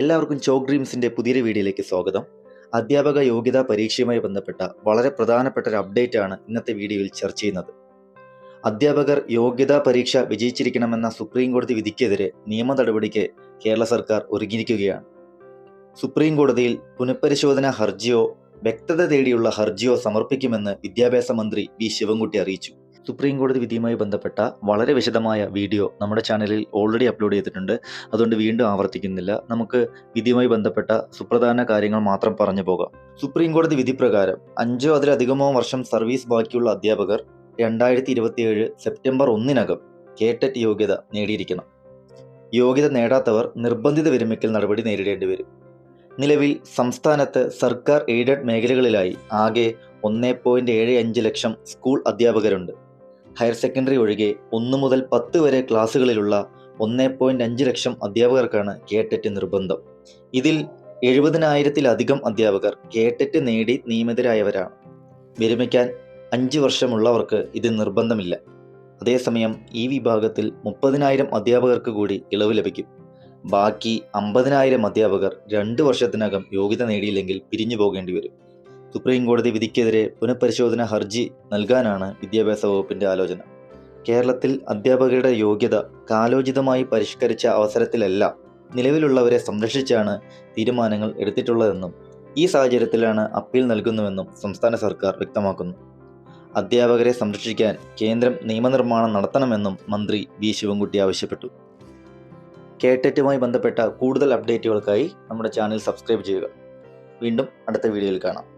എല്ലാവർക്കും ചോക്ക് ഡ്രീംസിന്റെ പുതിയൊരു വീഡിയോയിലേക്ക് സ്വാഗതം. അധ്യാപക യോഗ്യതാ പരീക്ഷയുമായി ബന്ധപ്പെട്ട വളരെ പ്രധാനപ്പെട്ട ഒരു അപ്ഡേറ്റ് ആണ് ഇന്നത്തെ വീഡിയോയിൽ ചർച്ച ചെയ്യുന്നത്. അധ്യാപകർ യോഗ്യതാ പരീക്ഷ വിജയിച്ചിരിക്കണമെന്ന സുപ്രീം കോടതി വിധിക്കെതിരെ നിയമ നടപടിക്ക് കേരള സർക്കാർ ഒരുങ്ങിയിരിക്കുകയാണ്. സുപ്രീം കോടതിയിൽ പുനഃപരിശോധനാ ഹർജിയോ വ്യക്തത തേടിയുള്ള ഹർജിയോ സമർപ്പിക്കുമെന്ന് വിദ്യാഭ്യാസ മന്ത്രി വി. ശിവൻകുട്ടി അറിയിച്ചു. സുപ്രീം കോടതി വിധിയുമായി ബന്ധപ്പെട്ട വളരെ വിശദമായ വീഡിയോ നമ്മുടെ ചാനലിൽ ഓൾറെഡി അപ്ലോഡ് ചെയ്തിട്ടുണ്ട്. അതുകൊണ്ട് വീണ്ടും ആവർത്തിക്കുന്നില്ല. നമുക്ക് വിധിയുമായി ബന്ധപ്പെട്ട സുപ്രധാന കാര്യങ്ങൾ മാത്രം പറഞ്ഞു പോകാം. സുപ്രീം കോടതി വിധി പ്രകാരം അഞ്ചോ അതിലധികമോ വർഷം സർവീസ് ബാക്കിയുള്ള അധ്യാപകർ രണ്ടായിരത്തി ഇരുപത്തിയേഴ് സെപ്റ്റംബർ ഒന്നിനകം കേറ്ററ്റ് യോഗ്യത നേടിയിരിക്കണം. യോഗ്യത നേടാത്തവർ നിർബന്ധിത വിരമിക്കൽ നടപടി നേരിടേണ്ടി വരും. നിലവിൽ സംസ്ഥാനത്ത് സർക്കാർ എയ്ഡഡ് മേഖലകളിലായി ആകെ ഒന്നേ പോയിന്റ് ഏഴ് അഞ്ച് ലക്ഷം സ്കൂൾ അധ്യാപകരുണ്ട്. ഹയർ സെക്കൻഡറി ഒഴികെ ഒന്ന് മുതൽ പത്ത് വരെ ക്ലാസ്സുകളിലുള്ള ഒന്നേ പോയിന്റ് അഞ്ച് ലക്ഷം അധ്യാപകർക്കാണ് കേട്ടറ്റ് നിർബന്ധം. ഇതിൽ എഴുപതിനായിരത്തിലധികം അധ്യാപകർ കേട്ടറ്റ് നേടി നിയമിതരായവരാണ്. വിരമിക്കാൻ അഞ്ച് വർഷമുള്ളവർക്ക് ഇത് നിർബന്ധമില്ല. അതേസമയം ഈ വിഭാഗത്തിൽ മുപ്പതിനായിരം അധ്യാപകർക്ക് കൂടി ഇളവ് ലഭിക്കും. ബാക്കി അമ്പതിനായിരം അധ്യാപകർ രണ്ട് വർഷത്തിനകം യോഗ്യത നേടിയില്ലെങ്കിൽ പിരിഞ്ഞു പോകേണ്ടി വരും. സുപ്രീം കോടതി വിധിക്കെതിരെ പുനഃപരിശോധന ഹർജി നൽകാനാണ് വിദ്യാഭ്യാസ വകുപ്പിന്റെ ആലോചന. കേരളത്തിൽ അധ്യാപകരുടെ യോഗ്യത കാലോചിതമായി പരിഷ്കരിച്ച അവസരത്തിലല്ല നിലവിലുള്ളവരെ സംരക്ഷിച്ചാണ് തീരുമാനങ്ങൾ എടുത്തിട്ടുള്ളതെന്നും ഈ സാഹചര്യത്തിലാണ് അപ്പീൽ നൽകുന്നുവെന്നും സംസ്ഥാന സർക്കാർ വ്യക്തമാക്കുന്നു. അധ്യാപകരെ സംരക്ഷിക്കാൻ കേന്ദ്രം നിയമനിർമ്മാണം നടത്തണമെന്നും മന്ത്രി വി. ശിവൻകുട്ടി ആവശ്യപ്പെട്ടു. കേട്ടറ്റുമായി ബന്ധപ്പെട്ട കൂടുതൽ അപ്ഡേറ്റുകൾക്കായി നമ്മുടെ ചാനൽ സബ്സ്ക്രൈബ് ചെയ്യുക. വീണ്ടും അടുത്ത വീഡിയോയിൽ കാണാം.